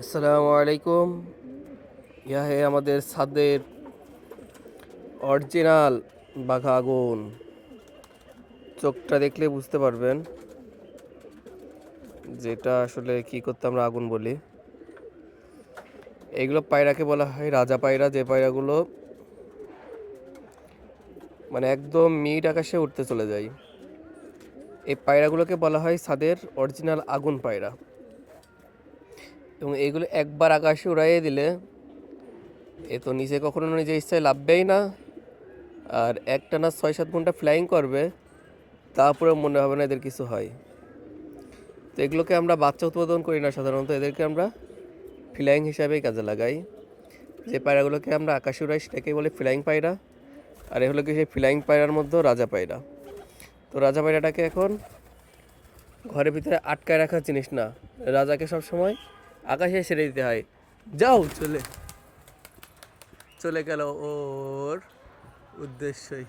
আসসালামু আলাইকুম। ইয়া হে আমাদের ছাদের অরিজিনাল বাঘা আগুন। চোখটা দেখলে বুঝতে পারবেন যেটা আসলে কি করতে আমরা আগুন বলি। এইগুলো পায়রাকে বলা হয় রাজা পায়রা, যে পায়রাগুলো মানে একদম মিট আকাশে উঠতে চলে যায়। এই পায়রাগুলোকে বলা হয় ছাদের অরিজিনাল আগুন পায়রা। এবং এগুলো একবার আকাশে উড়াইয়ে দিলে এ তো নিচে কখনো নিজের ইচ্ছায় লাভবেই না। আর একটা না ছয় সাত ঘণ্টা ফ্লাইং করবে তারপরে মনে হবে না এদের কিছু হয়। তো এগুলোকে আমরা বাচ্চা উৎপাদন করি না, সাধারণত এদেরকে আমরা ফ্লাইং হিসাবেই কাজে লাগাই। যে পায়রাগুলোকে আমরা আকাশে উড়াই সেটাকে বলে ফ্লাইং পায়রা। আর এ হলো কি সেই ফ্লাইং পায়রার মধ্যেও রাজা পায়রা। তো রাজা পায়রাটাকে এখন ঘরের ভিতরে আটকায় রাখার জিনিস না। রাজাকে সব সময় আকাশে ছেড়ে দিতে হয়। যাও চলে। চলে গেল ওর উদ্দেশ্যই।